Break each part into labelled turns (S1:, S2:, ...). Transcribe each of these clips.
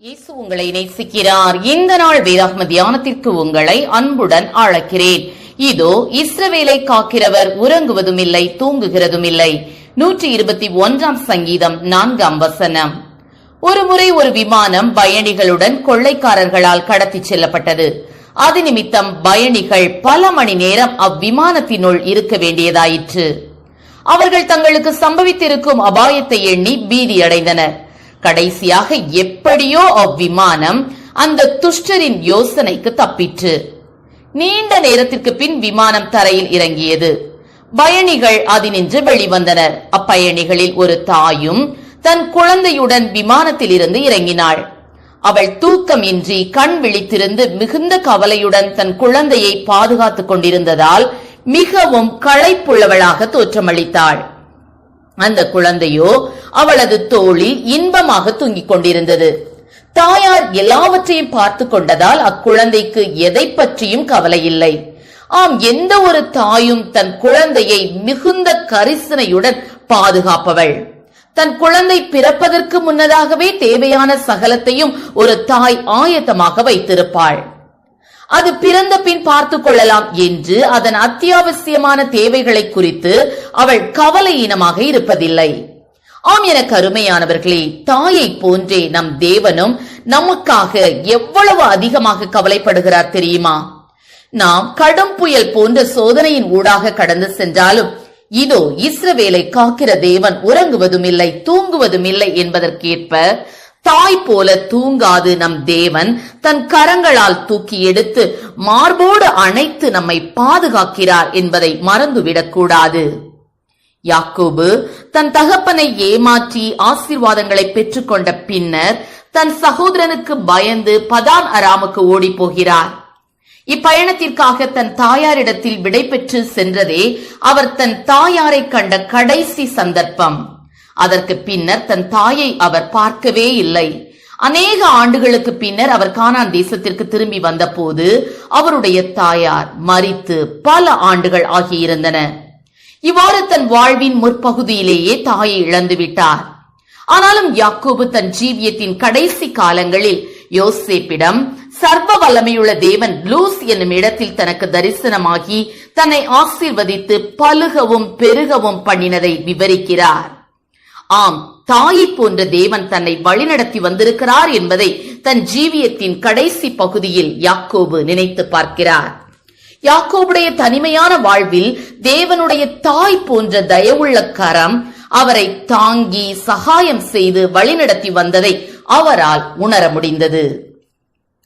S1: இயேசு உங்களை நேசிக்கிறார். இந்த நாள் வேதாகம தியானத்திற்கு உங்களை அன்புடன் அழைக்கிறேன். இதோ இஸ்ரவேலை காக்கிறவர் உறங்குவதும் இல்லை தூங்குகிறதும் இல்லை நூற்றி இருபத்தி ஒன்றாம் சங்கீதம் நான்காம் வசனம். ஒருமுறை ஒரு விமானம் பயணிகளுடன் கொள்ளைக்காரர்களால் கடத்திச் செல்லப்பட்டது. அது நிமித்தம் பயணிகள் பல மணி நேரம் அவ்விமானத்தினுள் இருக்க வேண்டியதாயிற்று. அவர்கள் தங்களுக்கு சம்பவித்திருக்கும் அபாயத்தை எண்ணி பீதியடைந்தனர். கடைசியாக எப்படியோ அவ்விமானம் அந்த துஷ்டரின் யோசனைக்கு தப்பிற்று. நீண்ட நேரத்திற்கு பின் விமானம் தரையில் இறங்கியது. பயணிகள் அதினின்று வெளிவந்தனர். அப்பயணிகளில் ஒரு தாயும் தன் குழந்தையுடன் விமானத்தில் இருந்து இறங்கினாள். அவள் தூக்கமின்றி கண் விழித்திருந்து மிகுந்த கவலையுடன் தன் குழந்தையை பாதுகாத்துக் கொண்டிருந்ததால் மிகவும் களைப்புள்ளவளாக தோற்றமளித்தாள். அந்த குழந்தையோ அவளது தோளில் இன்பமாக தூங்கிக் கொண்டிருந்தது. தாயார் எல்லாவற்றையும் பார்த்து கொண்டதால் அக்குழந்தைக்கு எதை பற்றியும் கவலை இல்லை. ஆம் எந்த ஒரு தாயும் தன் குழந்தையை மிகுந்த கரிசனையுடன் பாதுகாப்பவள். தன் குழந்தை பிறப்பதற்கு முன்னதாகவே தேவையான சகலத்தையும் ஒரு தாய் ஆயத்தமாக வைத்திருப்பாள். அது பிறந்த பின் பார்த்துக் கொள்ளலாம் என்று அதன் அத்தியாவசியமான தேவைகளை குறித்து அவள் கவலையினமாக இருப்பதில்லை. ஆம் என கருமையானவர்களே தாயை போன்றே நம் தேவனும் நமக்காக எவ்வளவு அதிகமாக கவலைப்படுகிறார் தெரியுமா? நாம் கடும் புயல் போன்ற சோதனையின் ஊடாக கடந்து சென்றாலும் இதோ இஸ்ரவேலை காக்கிற தேவன் உறங்குவதும் இல்லை தூங்குவதும் இல்லை என்பதற்கேற்ப தாய் போல தூங்காது நம் தேவன். தன் கரங்களால் தூக்கி எடுத்து மார்போடு அணைத்து நம்மை பாதுகாக்கிறார் என்பதை மறந்துவிடக் கூடாது யாக்கோபு தன் தகப்பனை ஏமாற்றி ஆசீர்வாதங்களை பெற்றுக்கொண்ட பின்னர் தன் சகோதரனுக்கு பயந்து பதான் அராமுக்கு ஓடி போகிறார் இப்பயணத்திற்காக தன் தாயாரிடத்தில் விடை பெற்று சென்றதே அவர் தன் தாயாரை கண்ட கடைசி சந்தர்ப்பம். அதற்கு பின்னர் தன் தாயை அவர் பார்க்கவே இல்லை. அநேக ஆண்டுகளுக்கு பின்னர் அவர் கானான் தேசத்திற்கு திரும்பி வந்தபோது அவருடைய தாயார் மரித்து பல ஆண்டுகள் ஆகியிருந்தன. இவ்வாறு தன் வாழ்வின் முற்பகுதியிலேயே தாயை இழந்து விட்டார். ஆனாலும் யாக்கோபு தன் ஜீவியத்தின் கடைசி காலங்களில் யோசேப்பிடம் சர்வ வல்லமையுள்ள தேவன் லூஸ் என்னும் இடத்தில் தனக்கு தரிசனமாகி தன்னை ஆசீர்வதித்து பழுகவும் பெருகவும் பண்ணினதை விவரிக்கிறார். ஆம் தாயை போன்ற தேவன் தன்னை வழிநடத்தி வந்திருக்கிறார் என்பதை தன் ஜீவியத்தின் கடைசி பகுதியில் யாக்கோபு நினைத்து பார்க்கிறார். யாக்கோபுடைய தனிமையான வாழ்வில் தேவனுடைய தாய் போன்ற தயவுள்ள கரம் அவரை தாங்கி சகாயம் செய்து வழிநடத்தி வந்ததை அவரால் உணர முடிந்தது.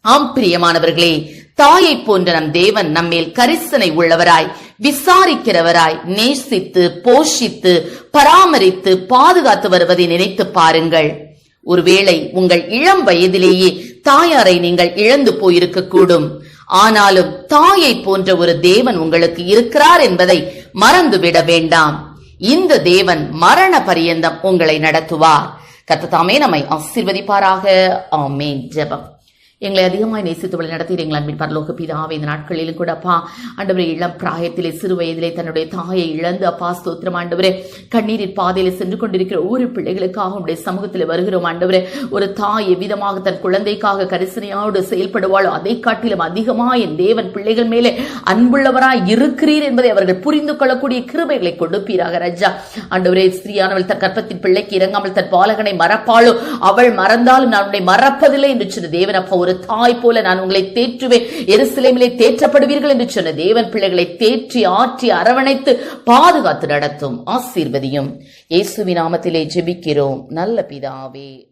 S1: ஆம் பிரியமானவர்களே தாயை போன்ற நம் தேவன் நம்மேல் கரிசனை உள்ளவராய் விசாரிக்கிறவராய் நேசித்து போஷித்து பராமரித்து பாதுகாத்து வருவதை நினைத்து பாருங்கள். ஒருவேளை உங்கள் இளம் வயதிலேயே தாயாரை நீங்கள் இழந்து போயிருக்க கூடும் ஆனாலும் தாயை போன்ற ஒரு தேவன் உங்களுக்கு இருக்கிறார் என்பதை மறந்துவிட வேண்டாம். இந்த தேவன் மரண பரியந்தம் உங்களை நடத்துவார். கத்ததாமே நம்மை ஆசிர்வதிப்பாராக. ஆமேன். ஜெபம். எங்களை அதிகமாய் நேசித்து வழி நடத்தி எங்கள் அன்பின் பரலோக பிதாவே. இந்த நாட்களிலும் கூட அப்பா ஆண்டவரே இளம் பிராயத்திலே சிறு வயதிலே தன்னுடைய தாயை இழந்து அப்பா ஸ்தோத்திரம் ஆண்டவரே. கண்ணீரின் பாதையில சென்று கொண்டிருக்கிற ஒவ்வொரு பிள்ளைகளுக்காக உடைய சமூகத்தில் வருகிறோம் ஆண்டவரே. ஒரு தாய் எவ்விதமாக தன் குழந்தைக்காக கரிசனையோடு செயல்படுவாளோ அதை காட்டிலும் அதிகமாக என் தேவன் பிள்ளைகள் மேலே அன்புள்ளவராய் இருக்கிறீர் என்பதை அவர்கள் புரிந்து கொள்ளக்கூடிய கிருபைகளை கொடுப்பீராக ரஜா. ஆண்டவரே ஸ்திரீயானவள் தன் கற்பத்தின் பிள்ளைக்கு இறங்காமல் தன் பாலகனை மறப்பாளோ அவள் மறந்தாலும் நான் உன்னை மறப்பதில்லை என்று சொன்ன தேவன் அப்பா ஒரு தாய் போல நான் உங்களை தேற்றுவேன். எருசலேமிலே தேற்றப்படுவீர்கள் என்று சொன்ன தேவன் பிள்ளைகளை தேற்றி ஆற்றி அரவணைத்து பாதுகாத்து நடத்தும் ஆசீர்வதியும். இயேசுவின் நாமத்திலே ஜெபிக்கிறோம். நல்ல பிதாவே